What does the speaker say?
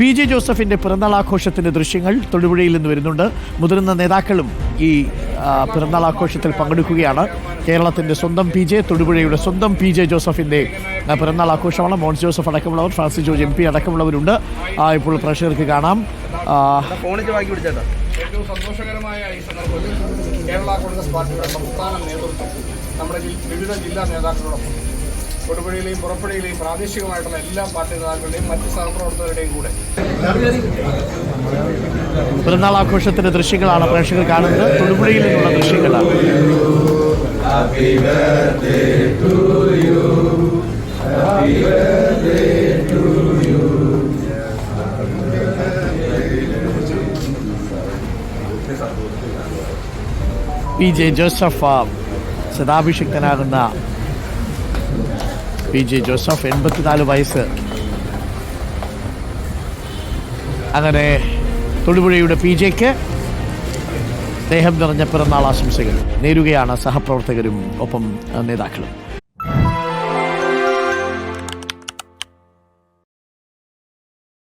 P J ജോസഫിന്റെ പിറന്നാളാഘോഷത്തിന്റെ ദൃശ്യങ്ങൾ തൊടുപുഴയിൽ നിന്ന് വരുന്നുണ്ട്. മുതിർന്ന നേതാക്കളും ഈ പിറന്നാളാഘോഷത്തിൽ പിറന്നാൾ ആഘോഷത്തിൽ പങ്കെടുക്കുകയാണ്. കേരളത്തിന്റെ സ്വന്തം പി ജെ തൊടുപുഴയുടെ സ്വന്തം പി ജെ ജോസഫിന്റെ പിറന്നാളാഘോഷമാണ്. പിറന്നാൾ ആഘോഷമാണ് മോൻസ് ജോസഫ് അടക്കമുള്ളവർ ഫ്രാൻസിസ് ജോർജ് എം പി അടക്കമുള്ളവരുണ്ട്. ഇപ്പോൾ പ്രേക്ഷകർക്ക് കാണാം. ഏറ്റവും സന്തോഷകരമായ ഈ സന്ദർഭത്തിൽ കേരള കോൺഗ്രസ് പാർട്ടിയുടെ സംസ്ഥാന നേതൃത്വം നമ്മുടെ വിവിധ ജില്ലാ നേതാക്കളോടൊപ്പം തൊടുപുഴയിലെയും പുറപ്പുഴയിലെയും പ്രാദേശികമായിട്ടുള്ള എല്ലാ പാർട്ടി നേതാക്കളുടെയും മറ്റ് സഹപ്രവർത്തകരുടെയും കൂടെ. പിറന്നാൾ ആഘോഷത്തിന്റെ ദൃശ്യങ്ങളാണ് പ്രേക്ഷകർ കാണുന്നത്. തൊടുപുഴയിൽ നിന്നുള്ള ദൃശ്യങ്ങളാണ്. പി. ജെ. ജോസഫ് ശതാഭിഷിക്തനാകുന്ന പി ജെ ജോസഫ് എൺപത്തിനാല് വയസ്സ്. അങ്ങനെ തൊടുപുഴയുടെ പി ജെക്ക് സ്നേഹം നിറഞ്ഞ പിറന്നാൾ ആശംസകൾ നേരുകയാണ് സഹപ്രവർത്തകരും ഒപ്പം നേതാക്കളും.